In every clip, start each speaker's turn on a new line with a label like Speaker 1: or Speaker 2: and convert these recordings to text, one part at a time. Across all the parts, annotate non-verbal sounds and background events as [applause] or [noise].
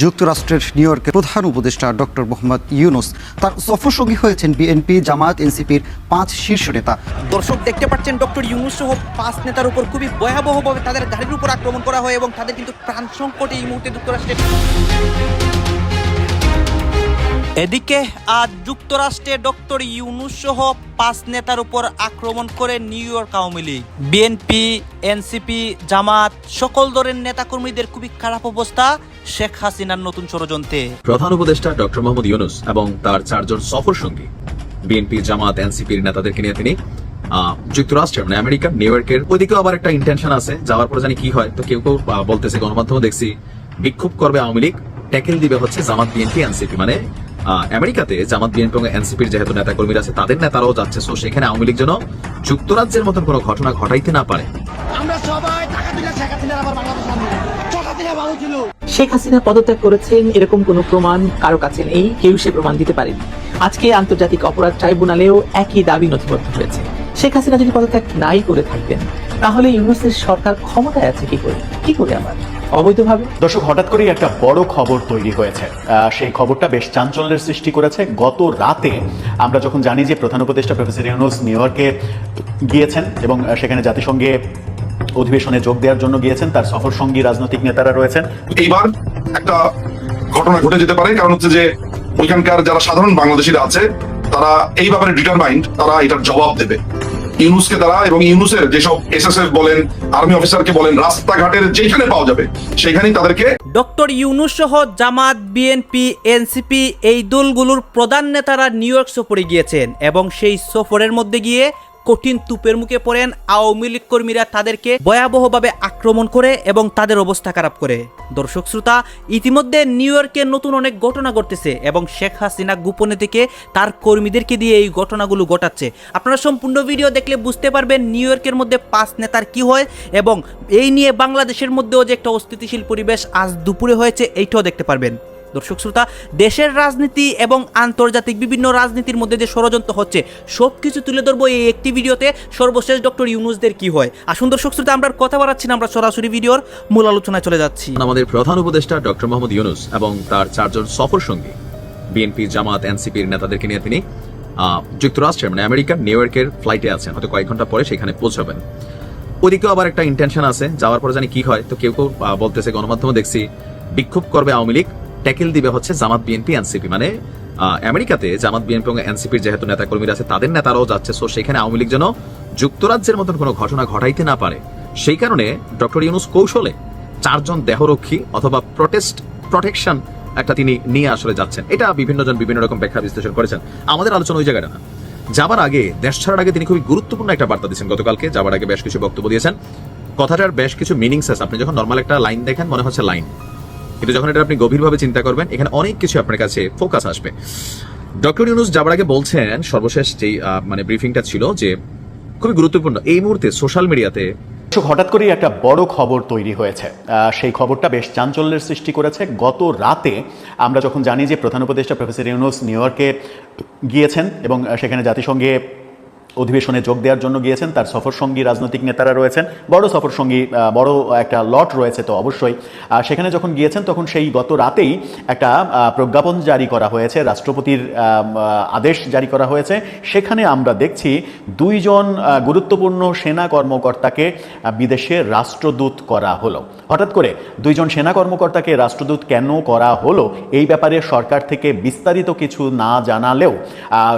Speaker 1: যুক্তরাষ্ট্রের নিউ ইয়র্কের প্রধান উপদেষ্টা ডক্টর মোহাম্মদ ইউনুস তার সফরসঙ্গী হয়েছেন বিএনপি জামাত এনসিপির পাঁচ শীর্ষ নেতা।
Speaker 2: দর্শক, দেখতে পাচ্ছেন ডক্টর ইউনুস সহ পাঁচ নেতার উপর খুবই ভয়াবহভাবে তাদের গাড়ির উপর আক্রমণ করা হয় এবং তাদের কিন্তু প্রাণ সংকটে এই মুহূর্তে যুক্তরাষ্ট্রে এদিকে আজ যুক্তরাষ্ট্রে ডক্টর ইউনুস সহ পাঁচ নেতার উপর আক্রমণ করে New York Awami League. BNP, NCP, Jamaat সকল দলের নেতাকর্মীদের খুবই খারাপ অবস্থা শেখ হাসিনার নতুন ষড়যন্ত্রে।
Speaker 3: প্রধান উপদেষ্টা ডক্টর মোহাম্মদ ইউনুস এবং তার চারজন সফর সঙ্গী, বিএনপি, জামাত, এনসিপির নেতাদেরকে নিয়ে তিনি যুক্তরাষ্ট্রের মানে আমেরিকার নিউ ইয়র্কের ওইদিকেও আবার একটা ইন্টেনশন আছে, যাওয়ার পর জানি কি হয়, তো কেউ কেউ বলতেছে গণমাধ্যমে দেখছি, বিক্ষোভ করবে আওয়ামী লীগ, ট্যাকেল দিবে হচ্ছে জামাত, বিএনপি, এনসিপি মানে আমেরিকাতে জামাত বিএনপি এবং এনসিপির যেহেতু নেতা কর্মীরা আছে তাদের নেতারাও যাচ্ছে। সো সেখানে আওয়ামী লীগ যেন যুক্তরাজ্যের মতন কোনো ঘটনা ঘটাইতে না পারে।
Speaker 4: আমরা সবাই টাকা দিলে শেখ হাসিনার আবার বাংলাদেশ শেখ হাসিনা ভালো ছিল।
Speaker 5: শেখ হাসিনা পদত্যাগ করেছেন এরকম কোনো প্রমাণ কারও কাছে নেই কেউ সে প্রমাণ দিতে পারেনি। আজকে আন্তর্জাতিক অপরাধ ট্রাইব্যুনালেও একই দাবি নথিবদ্ধ হয়েছে। শেখ হাসিনা যদি পদত্যাগ নাই করে থাকতেন তাহলে ইউনুসের সরকার ক্ষমতায় আছে কি করে? কি করে আবার? অবৈধভাবে?
Speaker 6: দর্শক, হঠাৎ করেই একটা বড় খবর তৈরি হয়েছে। সেই খবরটা বেশ চাঞ্চল্যের সৃষ্টি করেছে। গত রাতে আমরা যখন জানি যে প্রধান উপদেষ্টা প্রফেসর ইউনুস নিউ ইয়র্কে গিয়েছেন এবং সেখানে জাতিসংঘে অধিবেশনে যোগ দেওয়ার জন্য গিয়েছেন, তার সফর সঙ্গী রাজনৈতিক নেতারা রয়েছেন।
Speaker 7: এইবার একটা ঘটনা ঘটে যেতে পারে, কারণ হচ্ছে যে ওইখানকার যারা সাধারণ বাংলাদেশিরা আছে, তারা এই ব্যাপারে ডিটারমাইন্ড তারা এটার জবাব দেবে। ইউনুসকে তারা এবং ইউনুসের যেসব এসএসএফ বলেন, আর্মি অফিসারকে বলেন, রাস্তাঘাটের যেখানে পাওয়া যাবে, সেখানেই তাদেরকে
Speaker 2: ডক্টর ইউনুস সহ জামাত, বিএনপি, এনসিপি এই দলগুলোর প্রধান নেতারা নিউ ইয়র্ক সফরে গিয়েছেন এবং সেই সফরের মধ্যে গিয়ে কঠিন তুপের মুখে পড়েন আওয়ামী লীগ কর্মীরা তাদেরকে ভয়াবহভাবে আক্রমণ করে এবং তাদের অবস্থা খারাপ করে। দর্শক শ্রোতা, ইতিমধ্যে নিউ ইয়র্কে নতুন অনেক ঘটনা ঘটতেছে এবং শেখ হাসিনা গোপনে থেকে তার কর্মীদেরকে দিয়ে এই ঘটনাগুলো ঘটাচ্ছে। আপনারা সম্পূর্ণ ভিডিও দেখলে বুঝতে পারবেন নিউ ইয়র্কের মধ্যে পাঁচ নেতার কি হয় এবং এই নিয়ে বাংলাদেশের মধ্যেও যে একটা অস্থিতিশীল পরিবেশ আজ দুপুরে হয়েছে, এইটাও দেখতে পারবেন। দর্শক শ্রোতা, দেশের রাজনীতি এবং আন্তর্জাতিক বিভিন্ন রাজনীতির মধ্যে যে ষড়যন্ত্র হচ্ছে সব কিছু তুলে ধরবো এই একটি ভিডিওতে। সর্বশেষ ডক্টর ইউনুসদের কি হয়? আসুন দর্শক শ্রোতা, আমরা কথা বাড়াচ্ছি না, আমরা সরাসরি ভিডিওর মূল আলোচনায় চলে যাচ্ছি।
Speaker 3: আমাদের প্রধান উপদেষ্টা ডক্টর মোহাম্মদ ইউনুস এবং তার চারজন সফর সঙ্গী বিএনপি জামাত এনসিপির নেতাদেরকে নিয়ে তিনি যুক্তরাষ্ট্রের মানে আমেরিকার, নিউ ইয়র্কের ফ্লাইটে আছেন। হয়তো কয়েক ঘণ্টা পরে সেখানে পৌঁছাবেন। ওদিকেও আবার একটা ইন্টেনশন আছে, যাওয়ার পরে জানি কি হয়, তো কেউ কেউ বলতেছে গণমাধ্যমে দেখছি, বিক্ষোভ করবে আওয়ামী লীগ। ট্যাকেল দিবে হচ্ছে জামাত বিএনপি, এনসিপি। মানে আমেরিকাতে জামাত বিএনপি এবং এনসিপির যেহেতু নেতা কর্মীরা আছে, তাদের নেতারাও যাচ্ছে। সো সেখানে আওয়ামী লীগ যেন যুক্তরাজ্যের মতন কোনো ঘটনা ঘটাইতে না পারে। সেই কারণে ডক্টর ইউনুস কৌশলে চারজন দেহরক্ষী অথবা প্রটেস্ট প্রোটেকশন একটা তিনি নিয়ে আসলে যাচ্ছেন। এটা বিভিন্ন জন বিভিন্ন রকম ব্যাখ্যা বিশ্লেষণ করেছেন। আমাদের আলোচনা ওই জায়গাটা না। যাবার আগে, দেশ ছাড়ার আগে তিনি খুবই গুরুত্বপূর্ণ একটা বার্তা দিয়েছেন গতকালকে। যাবার আগে বেশ কিছু বক্তব্য দিয়েছেন। কথাটার বেশ কিছু মিনিংস আছে। আপনি যখন নর্মাল একটা লাইন দেখেন, মনে হচ্ছে লাইন কিন্তু যখন এটা আপনি গভীরভাবে চিন্তা করবেন, এখানে অনেক কিছু আপনার কাছে ফোকাস আসবে। ডক্টর ইউনুস যাবার আগে বলছেন, সর্বশেষ যেই মানে ব্রিফিংটা ছিল যে খুবই গুরুত্বপূর্ণ, এই মুহূর্তে সোশ্যাল মিডিয়াতে
Speaker 6: হঠাৎ করেই একটা বড় খবর তৈরি হয়েছে। সেই খবরটা বেশ চাঞ্চল্যের সৃষ্টি করেছে। গত রাতে আমরা যখন জানি যে প্রধান উপদেষ্টা প্রফেসর ইউনুস নিউ ইয়র্কে গিয়েছেন এবং সেখানে জাতিসংঘে অধিবেশনে যোগ দেওয়ার জন্য গিয়েছেন, তার সফর সঙ্গী রাজনৈতিক নেতারা রয়েছেন, বড় সফর সঙ্গী বড় একটা লট রয়েছে তো অবশ্যই। সেখানে যখন গিয়েছেন, তখন সেই গত রাতেই একটা প্রজ্ঞাপন জারি করা হয়েছে, রাষ্ট্রপতির আদেশ জারি করা হয়েছে। সেখানে আমরা দেখছি দুইজন গুরুত্বপূর্ণ সেনা কর্মকর্তাকে বিদেশে রাষ্ট্রদূত করা হলো। হঠাৎ করে দুইজন সেনা কর্মকর্তাকে রাষ্ট্রদূত কেন করা হলো, এই ব্যাপারে সরকার থেকে বিস্তারিত কিছু না জানালেও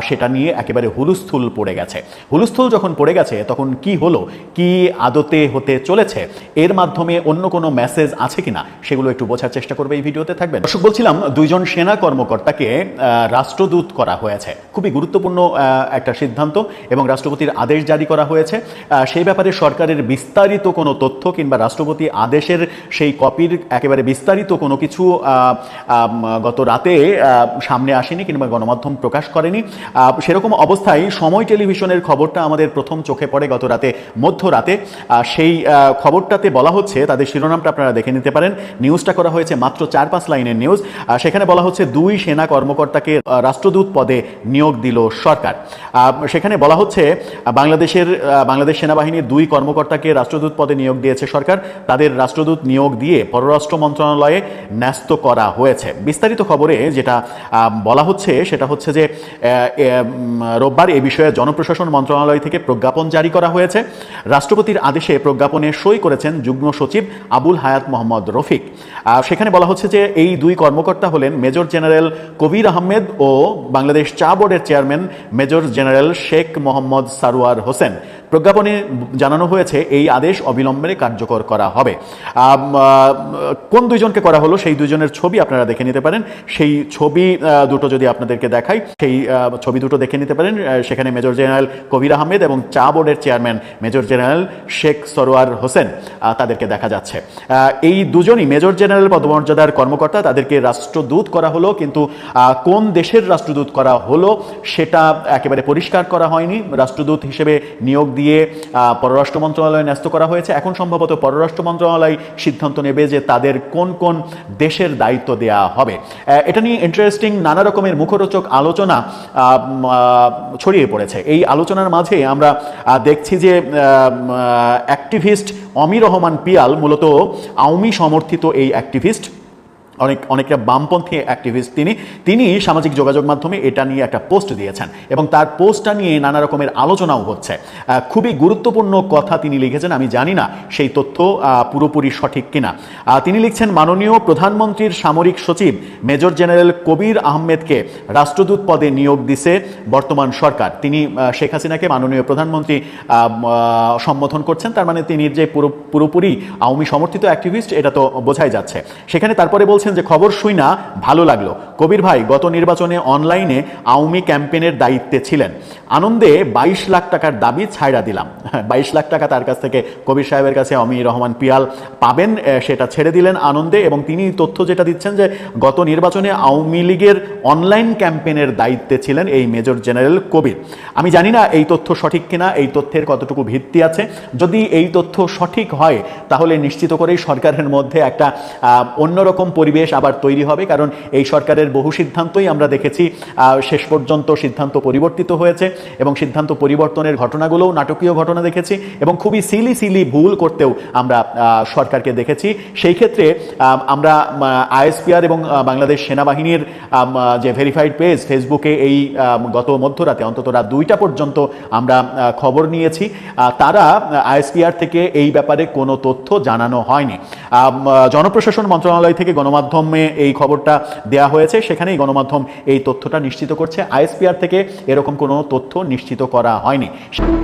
Speaker 6: সেটা নিয়ে একেবারে হুলুস্থুল পড়ে গেছে। হুলুস্থুল যখন পড়ে গেছে, তখন কি হলো? কি আদতে হতে চলেছে? এর মাধ্যমে অন্য কোনো মেসেজ আছে কিনা? সেগুলো একটু বোঝার চেষ্টা করবে এই ভিডিওতে থাকবেন। দর্শক, বলছিলাম দুইজন সেনা কর্মকর্তাকে রাষ্ট্রদূত করা হয়েছে। খুবই গুরুত্বপূর্ণ একটা সিদ্ধান্ত এবং রাষ্ট্রপতির আদেশ জারি করা হয়েছে। সেই ব্যাপারে সরকারের বিস্তারিত কোনো তথ্য কিংবা রাষ্ট্রপতি আদেশের সেই কপির একেবারে বিস্তারিত কোনো কিছু গত রাতে সামনে আসেনি কিংবা গণমাধ্যম প্রকাশ করেনি। সেরকম অবস্থায় সময় টেলিভিশনের প্রতিষ্ঠানের খবরটা আমাদের প্রথম চোখে পড়ে গত রাতে মধ্যরাতে। সেই খবরটাতে বলা হচ্ছে, তাদের শিরোনামটা আপনারা দেখে নিতে পারেন। নিউজটা করা হয়েছে মাত্র চার পাঁচ লাইনের নিউজ। সেখানে বলা হচ্ছে, দুই সেনা কর্মকর্তাকে রাষ্ট্রদূত পদে নিয়োগ দিল সরকার। সেখানে বলা হচ্ছে, বাংলাদেশের বাংলাদেশ সেনাবাহিনীর দুই কর্মকর্তাকে রাষ্ট্রদূত পদে নিয়োগ দিয়েছে সরকার। তাদের রাষ্ট্রদূত নিয়োগ দিয়ে পররাষ্ট্র মন্ত্রণালয়ে ন্যস্ত করা হয়েছে। বিস্তারিত খবরে যেটা বলা হচ্ছে, সেটা হচ্ছে যে রোববার এ বিষয়ে জনপ্রশাসন মন্ত্রণালয় থেকে প্রজ্ঞাপন জারি করা হয়েছে। রাষ্ট্রপতির আদেশে প্রজ্ঞাপনে সই করেছেন যুগ্ম সচিব আবুল হায়াত মোহাম্মদ রফিক। সেখানে বলা হচ্ছে যে এই দুই কর্মকর্তা হলেন মেজর জেনারেল কবির আহমেদ ও বাংলাদেশ চা বোর্ডের chairman major general Sheikh Mohammad Sarwar Hossain. প্রজ্ঞাপনে জানানো হয়েছে এই আদেশ অবিলম্বে কার্যকর করা হবে। কোন দুইজনকে করা হলো সেই দুইজনের ছবি আপনারা দেখে নিতে পারেন। সেই ছবি দুটো যদি আপনাদেরকে দেখাই, সেই ছবি দুটো দেখে নিতে পারেন। সেখানে মেজর জেনারেল কবির আহমেদ এবং চা বোর্ডের chairman major general Sheikh Sarwar Hossain তাদেরকে দেখা যাচ্ছে। এই দুজনই মেজর জেনারেল পদমর্যাদার কর্মকর্তা, তাদেরকে রাষ্ট্রদূত করা হলো, কিন্তু কোন দেশের রাষ্ট্রদূত করা হলো সেটা একেবারে পরিষ্কার করা হয়নি। রাষ্ট্রদূত হিসেবে নিয়োগ দিয়ে পররাষ্ট্র মন্ত্রণালয়ে ন্যস্ত করা হয়েছে। এখন সম্ভবত পররাষ্ট্র মন্ত্রণালয় সিদ্ধান্ত নেবে যে তাদের কোন কোন দেশের দায়িত্ব দেয়া হবে। এটা নিয়ে ইন্টারেস্টিং নানা রকমের মুখরোচক আলোচনা ছড়িয়ে পড়েছে। এই আলোচনার মাঝে আমরা দেখছি যে অ্যাক্টিভিস্ট অমির রহমান পিয়াল মূলত আওয়ামী সমর্থিত এই অ্যাক্টিভিস্ট অনেক, অনেকটা বামপন্থী অ্যাক্টিভিস্ট তিনি তিনি সামাজিক যোগাযোগ মাধ্যমে এটা নিয়ে একটা পোস্ট দিয়েছেন এবং তার পোস্টটা নিয়ে নানা রকমের আলোচনাও হচ্ছে। খুবই গুরুত্বপূর্ণ কথা তিনি লিখেছেন, আমি জানি না সেই তথ্য পুরোপুরি সঠিক কিনা। তিনি লিখছেন, মাননীয় প্রধানমন্ত্রীর সামরিক সচিব মেজর জেনারেল কবির আহমেদকে রাষ্ট্রদূত পদে নিয়োগ দিছে বর্তমান সরকার। তিনি শেখ হাসিনাকে মাননীয় প্রধানমন্ত্রী সম্বোধন করছেন, তার মানে তিনি যে পুরো, পুরোপুরি আওয়ামী সমর্থিত অ্যাক্টিভিস্ট এটা তো বোঝাই যাচ্ছে। সেখানে তারপরে বলছেন যে খবর শুই না, ভালো লাগল। কবির ভাই, গত নির্বাচনে অনলাইনে আওয়ামী ক্যাম্পেনের দায়িত্বে ছিলেন। আনন্দে বাইশ লাখ টাকার দাবি ছাইড়া দিলাম। [laughs] বাইশ লাখ টাকা তার কাছ থেকে কবির সাহেবের কাছে অমি রহমান পিয়াল পাবেন সেটা ছেড়ে দিলেন আনন্দে এবং তিনি তথ্য যেটা দিচ্ছেন যে গত নির্বাচনে আওয়ামী লীগের অনলাইন ক্যাম্পেনের দায়িত্বে ছিলেন এই মেজর জেনারেল কবির। আমি জানি না এই তথ্য সঠিক কিনা, এই তথ্যের কতটুকু ভিত্তি আছে। যদি এই তথ্য সঠিক হয়, তাহলে নিশ্চিত করেই সরকারের মধ্যে একটা অন্যরকম পরিবেশ আবার তৈরি হবে, কারণ এই সরকারের বহু সিদ্ধান্তই আমরা দেখেছি শেষ পর্যন্ত সিদ্ধান্ত পরিবর্তিত হয়েছে এবং সিদ্ধান্ত পরিবর্তনের ঘটনাগুলোও নাটকীয় ঘটনা দেখেছি এবং খুবই সিলি সিলি ভুল করতেও আমরা সরকারকে দেখেছি। সেই ক্ষেত্রে আমরা আইএসপিআর এবং বাংলাদেশ সেনাবাহিনীর যে ভেরিফাইড পেজ ফেসবুকে এই গত মধ্যরাতে, অন্তত রাত দুইটা পর্যন্ত আমরা খবর নিয়েছি তারা আইএসপিআর থেকে এই ব্যাপারে কোনো তথ্য জানানো হয়নি। জনপ্রশাসন মন্ত্রণালয় থেকে গণমাধ্যমে এই খবরটা দেয়া হয়েছে। সেখানেই গণমাধ্যম এই তথ্যটা নিশ্চিত করছে। আইএসপিআর থেকে এরকম কোনো তথ্য নিশ্চিত করা হয়নি।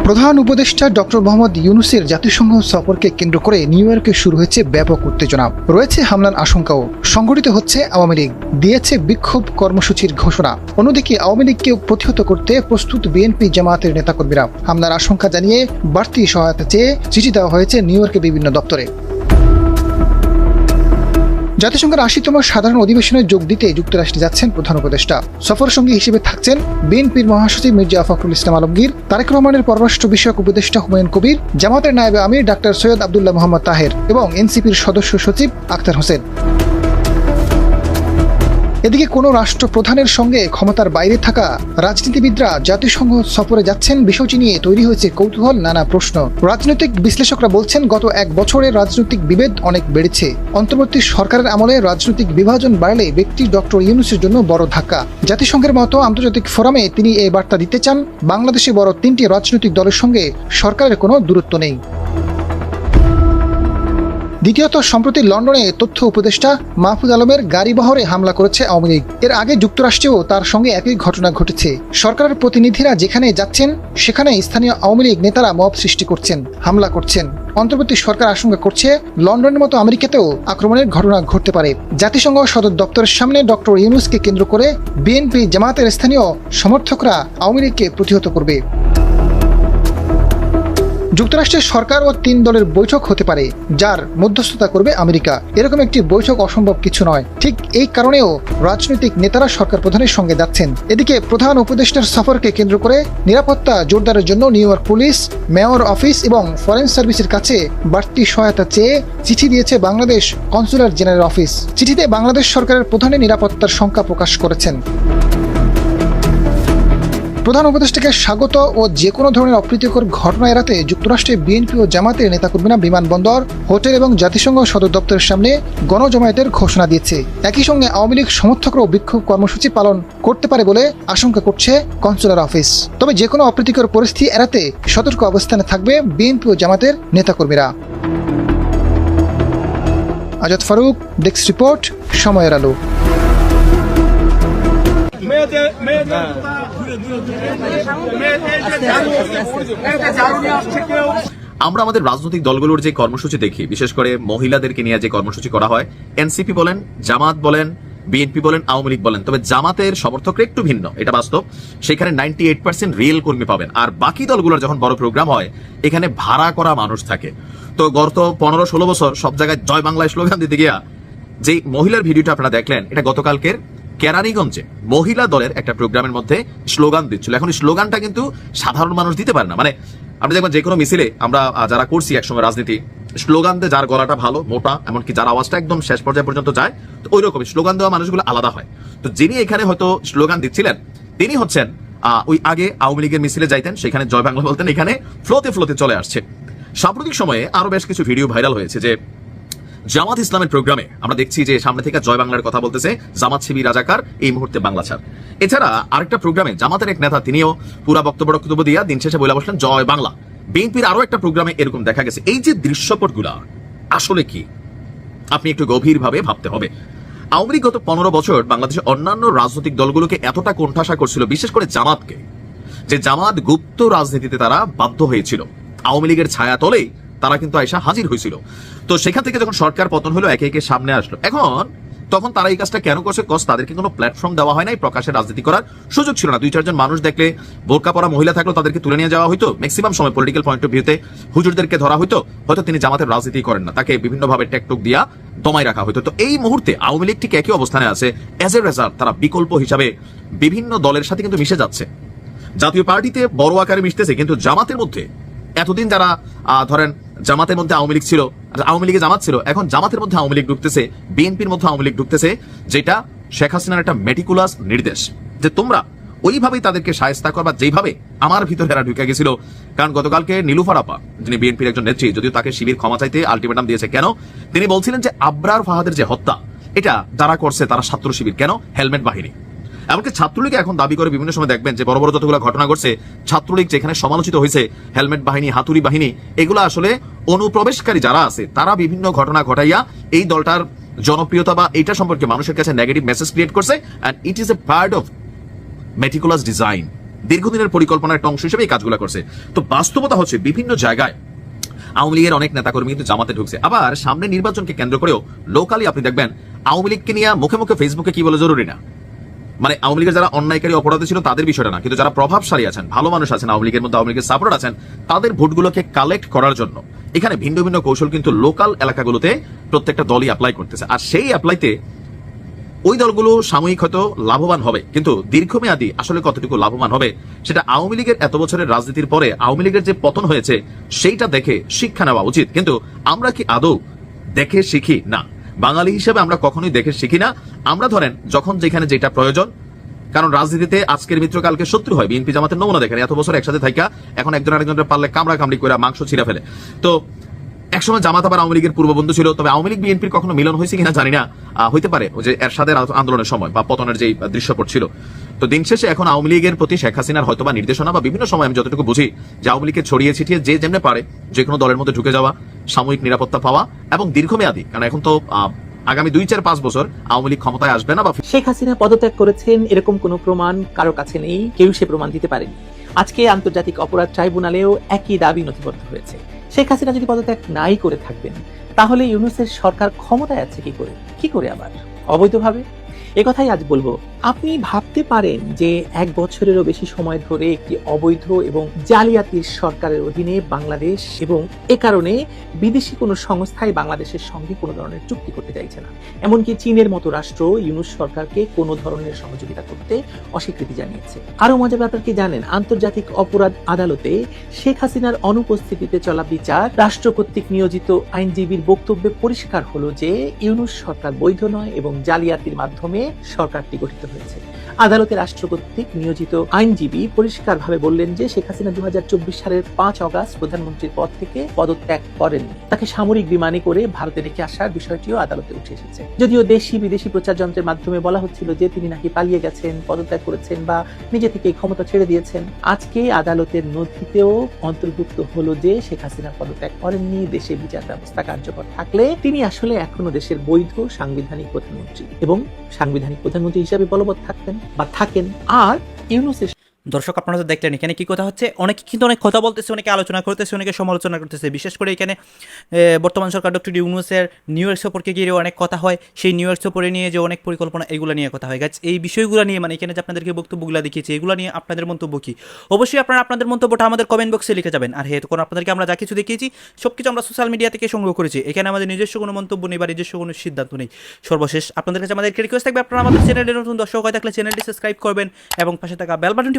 Speaker 8: প্রধান উপদেষ্টা ডক্টর মোহাম্মদ ইউনুসের জাতিসংঘ সফরকে কেন্দ্র করে নিউ ইয়র্কে শুরু হয়েছে ব্যাপক উত্তেজনা। রয়েছে হামলার আশঙ্কাও। সংগঠিত হচ্ছে আওয়ামী লীগ। দিয়েছে বিক্ষোভ কর্মসূচির ঘোষণা। অন্যদিকে আওয়ামী লীগকে প্রতিহত করতে প্রস্তুত বিএনপি জামায়াতের নেতাকর্মীরা। হামলার আশঙ্কা জানিয়ে বাড়তি সহায়তা চেয়ে চিঠি দেওয়া হয়েছে নিউ ইয়র্কের বিভিন্ন দপ্তরে। জাতিসংঘের আশিতম সাধারণ অধিবেশনে যোগ দিতে যুক্তরাষ্ট্রে যাচ্ছেন প্রধান উপদেষ্টা। সফর সঙ্গী হিসেবে থাকছেন বিএনপির মহাসচিব মির্জা ফখরুল ইসলাম আলমগীর, তারেক রহমানের পররাষ্ট্র বিষয়ক উপদেষ্টা হুমায়ুন কবির, জামাতের নায়েবে আমির ডাক্তার সৈয়দ আবদুল্লাহ মোহাম্মদ তাহের এবং এনসিপির সদস্য সচিব আক্তার হোসেন। এদিকে কোনো রাষ্ট্রপ্রধানের সঙ্গে ক্ষমতার বাইরে থাকা রাজনীতিবিদরা জাতিসংঘ সফরে যাচ্ছেন বিষয়টি নিয়ে তৈরি হয়েছে কৌতূহল, নানা প্রশ্ন। রাজনৈতিক বিশ্লেষকরা বলছেন, গত এক বছরে রাজনৈতিক বিভেদ অনেক বেড়েছে। অন্তর্বর্তী সরকারের আমলে রাজনৈতিক বিভাজন বাড়লে ব্যক্তি ডক্টর ইউনুসের জন্য বড় ধাক্কা। জাতিসংঘের মতো আন্তর্জাতিক ফোরামে তিনি এই বার্তা দিতে চান, বাংলাদেশে বড় তিনটি রাজনৈতিক দলের সঙ্গে সরকারের কোনো দূরত্ব নেই। দ্বিতীয়ত, সম্প্রতি লন্ডনে তথ্য উপদেষ্টা মাহফুজ আলমের গাড়ি বহরে হামলা করেছে আওয়ামী লীগ। এর আগে যুক্তরাষ্ট্রেও তার সঙ্গে একই ঘটনা ঘটেছে। সরকারের প্রতিনিধিরা যেখানে যাচ্ছেন, সেখানে স্থানীয় আওয়ামী লীগ নেতারা মব সৃষ্টি করছেন, হামলা করছেন। অন্তর্বর্তী সরকার আশঙ্কা করছে, লন্ডনের মতো আমেরিকাতেও আক্রমণের ঘটনা ঘটতে পারে। জাতিসংঘ সদর দপ্তরের সামনে ডক্টর ইউনুসকে কেন্দ্র করে বিএনপি জামাতের স্থানীয় সমর্থকরা আওয়ামী লীগকে প্রতিহত করবে। যুক্তরাষ্ট্রের সরকার ও তিন দলের বৈঠক হতে পারে, যার মধ্যস্থতা করবে আমেরিকা। এরকম একটি বৈঠক অসম্ভব কিছু নয়। ঠিক এই কারণেও রাজনৈতিক নেতারা সরকার প্রধানের সঙ্গে যাচ্ছেন। এদিকে প্রধান উপদেষ্টার সফরকে কেন্দ্র করে নিরাপত্তা জোরদারের জন্য New York police, mayor office এবং ফরেন সার্ভিসের কাছে বাড়তি সহায়তা চেয়ে চিঠি দিয়েছে বাংলাদেশ কনসুলার জেনারেল অফিস। চিঠিতে বাংলাদেশ সরকারের প্রধানের নিরাপত্তার শঙ্কা প্রকাশ করেছেন। প্রধান উপদেষ্টাকে স্বাগত ও যে কোনো ধরনের অপ্রীতিকর ঘটনা এড়াতে যুক্তরাষ্ট্রে বিএনপি ও জামাতের নেতাকর্মীরা বিমানবন্দর হোটেল এবং জাতিসংঘ সদর দপ্তরের সামনে গণজমায়েতের ঘোষণা দিয়েছে। একই সঙ্গে আওয়ামী লীগ সমর্থকরাও বিক্ষোভ কর্মসূচি পালন করতে পারে বলে আশঙ্কা করছে কনসুলার অফিস। তবে যে কোনো অপ্রীতিকর পরিস্থিতি এড়াতে সতর্ক অবস্থানে থাকবে বিএনপি ও জামাতের নেতাকর্মীরা। আজাদ ফারুক, ডেস্ক রিপোর্ট, সময়ের আলো।
Speaker 3: আমরা আমাদের রাজনৈতিক দলগুলোর যে কর্মসূচি দেখি, বিশেষ করে মহিলাদেরকে নিয়ে যে কর্মসূচি করা হয়, এনসিপি বলেন, জামাত বলেন, বিএনপি বলেন, আওয়ামী লীগ বলেন, তবে জামাতের সমর্থকরা একটু ভিন্ন, এটা বাস্তব। সেখানে নাইনটি এইট পার্সেন্ট রিয়েল কর্মী পাবেন। আর বাকি দলগুলোর যখন বড় প্রোগ্রাম হয়, এখানে ভাড়া করা মানুষ থাকে। তো গত পনেরো ষোলো বছর সব জায়গায় জয় বাংলায় স্লোগান দিতে গিয়া যে মহিলার ভিডিওটা আপনারা দেখলেন, এটা গতকালকের কেরানীগঞ্জে মহিলা দলের একটা প্রোগ্রামের মধ্যে স্লোগান দিচ্ছিল। এখন স্লোগানটা কিন্তু সাধারণ মানুষ দিতে পারে না। মানে আপনি দেখবেন যে কোনো মিছিলে আমরা যারা করছি একসময় রাজনীতি, স্লোগান দিয়ে যার গলাটা ভালো, মোটা, এমনকি যার আওয়াজটা একদম শেষ পর্যায়ে পর্যন্ত যায়, তো ওই রকমই স্লোগান দেওয়া মানুষগুলো আলাদা হয়। তো যিনি এখানে হয়তো স্লোগান দিচ্ছিলেন, তিনি হচ্ছেন ওই আগে আওয়ামী লীগের মিছিলে যাইতেন, সেখানে জয় বাংলা বলতেন, এখানে ফ্লোতে ফ্লোতে চলে আসছে। সাম্প্রতিক সময়ে আরও বেশ কিছু ভিডিও ভাইরাল হয়েছে যে জামাত ইসলামের প্রোগ্রামে আমরা দেখছি যে সামনে থেকে জয় বাংলার কথা বলতেছে জামাত শিবির রাজাকার, এই মুহূর্তে বাংলা ছাড়। এছাড়া আরেকটা প্রোগ্রামে জামাতের এক নেতা, তিনিও পুরা বক্তব্য বক্তব্য দিয়া দিন শেষে বলে বসলেন, জয় বাংলা। বিএনপির আরও একটা প্রোগ্রামে এরকম দেখা গেছে। এই যে দৃশ্যপটগুলা, আসলে কি? আপনি একটু গভীরভাবে ভাবতে হবে। আওয়ামী লীগ গত পনেরো বছর বাংলাদেশের অন্যান্য রাজনৈতিক দলগুলোকে এতটা কোণঠাসা করছিল, বিশেষ করে জামাতকে, যে জামাত গুপ্ত রাজনীতিতে তারা বাধ্য হয়েছিল। আওয়ামী লীগের ছায়া তলেই তারা কিন্তু আয়সা হাজির হয়েছিল। তো সেখান থেকে যখন সরকার পতন হলো, একে একে সামনে আসলো। এখন তখন তারা এই কাজটা কেন করছে কজ তাদেরকে কোনো প্ল্যাটফর্ম দেওয়া হয় নাই, প্রকাশ্যে রাজনীতি করার সুযোগ ছিল না। দুই, চারজন মানুষ দেখলে বোরকা পরা মহিলা থাকল, তাদেরকে তুলে নিয়ে যাওয়া হতো ম্যাক্সিমাম সময় পলিটিক্যাল পয়েন্ট অফ ভিউতে হুজুরদেরকে ধরা হতো হয়তো তিনি জামাতের রাজনীতি করেন না, তাকে বিভিন্নভাবে টেকটক দিয়া দমাই রাখা হতো তো এই মুহূর্তে আওয়ামী লীগ ঠিক একই অবস্থানে আছে। অ্যাজ এ রেজাল্ট তারা বিকল্প হিসাবে বিভিন্ন দলের সাথে কিন্তু মিশে যাচ্ছে। জাতীয় পার্টিতে বড় আকারে মিশতেছে, কিন্তু জামাতের মধ্যে এতদিন যারা ধরেন জামাতের মধ্যে আওয়ামী লীগ ছিল, আওয়ামী লীগে জামাত ছিল, এখন জামাতের মধ্যে আওয়ামী লীগ ঢুকতেছে, বিএনপির মধ্যে আওয়ামী লীগ ঢুকতেছে, যেটা শেখ হাসিনার একটা মেটিকুলাস নির্দেশ। যে তোমরা ওইভাবেই তাদেরকে সায়স্তা করবা যেভাবে আমার ভিতরে এরা ঢুকে গেছিল। কারণ গতকালকে নীলুফার আপা যিনি বিএনপির একজন নেত্রী, যদিও তাকে শিবির ক্ষমা চাইতে আলটিমেটাম দিয়েছে, কেন? তিনি বলছিলেন যে আবরার ফাহাদের যে হত্যা, এটা যারা করছে তারা ছাত্র শিবির, কেন? হেলমেট বাহিনী। এমনকি ছাত্রলীগ এখন দাবি করে বিভিন্ন সময় দেখবেন যে বড় বড় যতগুলো ঘটনা ঘটছে, ছাত্রলীগ যেখানে সমালোচিত হয়েছে, হেলমেট বাহিনী, হাতুড়ি বাহিনী, এগুলো আসলে অনুপ্রবেশকারী যারা আছে, তারা বিভিন্ন ঘটনা ঘটাইয়া এই দলটার জনপ্রিয়তা বা এইটা সম্পর্কে মানুষের কাছে নেগেটিভ মেসেজ ক্রিয়েট করছে and it is a part of meticulous design দীর্ঘদিনের পরিকল্পনার একটা অংশ হিসেবে এই কাজগুলো করছে। তো বাস্তবতা হচ্ছে বিভিন্ন জায়গায় আওয়ামী লীগের অনেক নেতাকর্মী কিন্তু জামাতে ঢুকছে। আবার সামনে নির্বাচনকে কেন্দ্র করেও লোকালি আপনি দেখবেন, আওয়ামী লীগকে নিয়ে মুখে মুখে ফেসবুকে কি বলে জরুরি না? মানে আওয়ামী লীগের যারা অন্যায়কারী অপরাধী ছিল তাদের বিষয়টা না, কিন্তু যারা প্রভাবশালী আছেন, ভালো মানুষ আছেন, আওয়ামী লীগের মধ্যে, আওয়ামী লীগের সাপোর্টার আছেন, তাদের ভোটগুলোকে কালেক্ট করার জন্য এখানে ভিন্ন ভিন্ন কৌশল কিন্তু লোকাল এলাকাগুলোতে প্রত্যেকটা দলই অ্যাপ্লাই করতেছে। আর সেই অ্যাপ্লাইতে ওই দলগুলো সাময়িক হয়তো লাভবান হবে, কিন্তু দীর্ঘমেয়াদী আসলে কতটুকু লাভবান হবে সেটা আওয়ামী লীগের এত বছরের রাজনীতির পরে আওয়ামী লীগের যে পতন হয়েছে, সেইটা দেখে শিক্ষা নেওয়া উচিত। কিন্তু আমরা কি আদৌ দেখে শিখি? না। বাঙালি হিসেবে আমরা কখনোই দেখে শিখি না। আমরা ধরেন, যখন যেখানে যেটা প্রয়োজন, কারণ রাজনীতিতে আজকের মিত্র কালকে শত্রু হয়, বিএনপি জামাতের নমুনা দেখেন, এত বছর একসাথে থাকা এখন একজন আরেকজনের পারলে কামড়া কামড়ি করে মাংস ছিঁড়া ফেলে। তো, একসময় জামাত আবার আওয়ামী লীগের পূর্ববন্ধু ছিল, তবে আওয়ামী লীগ, বিএনপির কখনো মিলন হয়েছে কিনা জানি না। হইতে পারে যে এরশাদের আন্দোলনের সময় বা পতনের যে দৃশ্যপট ছিল। তো দিন শেষে এখন আওয়ামী লীগের প্রতি শেখ হাসিনার হয়তো বা নির্দেশনা বা বিভিন্ন সময় আমি যতটুকু বুঝি যে আওয়ামী লীগকে ছড়িয়ে ছিটিয়ে যে যেমনে পারে যে কোনো দলের মধ্যে ঢুকে যাওয়া সাময়িক নিরাপত্তা পাওয়া এবং দীর্ঘমেয়াদী, কারণ এখন তো আগামী দুই চার পাঁচ বছর আওয়ামী লীগ ক্ষমতায় আসবে না বা
Speaker 5: শেখ হাসিনা পদত্যাগ করেছেন, এরকম কোনো প্রমাণ কারও কাছে নেই, কেউ সে প্রমাণ দিতে পারেনি। আজকে আন্তর্জাতিক অপরাধ ট্রাইব্যুনালেও একই দাবি নথিবদ্ধ হয়েছে। শেখ হাসিনা যদি পদত্যাগ নাই করে থাকবেন তাহলে ইউনুসের সরকার ক্ষমতায় আছে কি করে? কি করে আবার? অবৈধভাবে? একথাই আজ বলব। আপনি ভাবতে পারেন যে এক বছরেরও বেশি সময় ধরে একটি অবৈধ এবং জালিয়াতির সরকারের অধীনে বাংলাদেশ এবং এ কারণে বিদেশি কোনো সংস্থাই বাংলাদেশের সঙ্গে কোনো ধরনের চুক্তি করতে চাইছে না। এমনকি চীনের মতো রাষ্ট্র ইউনুস সরকারকে কোনো ধরনের সহযোগিতা করতে অস্বীকৃতি জানিয়েছে। আরও মজার ব্যাপার কি জানেন, আন্তর্জাতিক অপরাধ আদালতে শেখ হাসিনার অনুপস্থিতিতে চলা বিচার রাষ্ট্র কর্তৃক নিয়োজিত আইনজীবীর বক্তব্যে পরিষ্কার হলো যে ইউনুস সরকার বৈধ নয় এবং জালিয়াতির মাধ্যমে সরকারটি গঠিত হয়েছে। আদালতে রাষ্ট্র কর্তৃক নিয়োজিত আইনজীবী পরিষ্কারভাবে বললেন যে শেখ হাসিনা দু হাজার চব্বিশ সালের পাঁচ অগাস্ট প্রধানমন্ত্রীর পদ থেকে পদত্যাগ করেন তাকে সামরিক বিমানে করে ভারতে রেখে আসার বিষয়টিও আদালতে উঠে এসেছে। যদিও দেশি বিদেশি প্রচার যন্ত্রের মাধ্যমে বলা হচ্ছিল যে তিনি নাকি পালিয়ে গেছেন, পদত্যাগ করেছেন বা নিজে থেকে ক্ষমতা ছেড়ে দিয়েছেন, আজকে আদালতের নথিতেও অন্তর্ভুক্ত হলো যে শেখ হাসিনা পদত্যাগ করেননি, দেশে বিচার ব্যবস্থা কার্যকর থাকলে তিনি আসলে এখনও দেশের বৈধ সাংবিধানিক প্রধানমন্ত্রী এবং সাংবিধানিক প্রধানমন্ত্রী হিসাবে বলবৎ থাকতেন। বা থাকেন আর ইউনুসের
Speaker 2: দর্শক, আপনারা তো দেখলেন এখানে কি কথা হচ্ছে। অনেকে কিন্তু অনেক কথা বলতেছে, অনেকে আলোচনা করতেছে, অনেকে সমালোচনা করতেছে। বিশেষ করে এখানে বর্তমান সরকার ডক্টর ইউনুসের নিউ ইয়র্ক সফরকে ঘিরে অনেক কথা হয়। সেই নিউ ইয়র্ক সফরে নিয়ে যে অনেক পরিকল্পনা, এগুলো নিয়ে কথা হয়। গাছ এই বিষয়গুলো নিয়ে মানে এখানে যে আপনাদেরকে বক্তব্যগুলো দেখিয়েছি, এগুলো নিয়ে আপনাদের মন্তব্য কি? অবশ্যই আপনারা আপনাদের মন্তব্যটা আমাদের কমেন্ট বক্সে লিখে যাবেন। আর হ্যাঁ কোনো আপনাদেরকে আমরা যা কিছু দেখিয়েছি সব কিছু আমরা সোশ্যাল মিডিয়া থেকে সংগ্রহ করেছি। এখানে আমাদের নিজস্ব কোনো মন্তব্য নেই বা নিজস্ব কোনো সিদ্ধান্ত নেই। সর্বশেষ, আপনাদের কাছে আমাদের রিকোয়েস্ট থাকবে। আপনারা আমাদের চ্যানেলের নতুন দর্শক হয়ে থাকলে চ্যানেলটি সাবস্ক্রাইব করবেন এবং পাশে থাকা বেল বাটনটি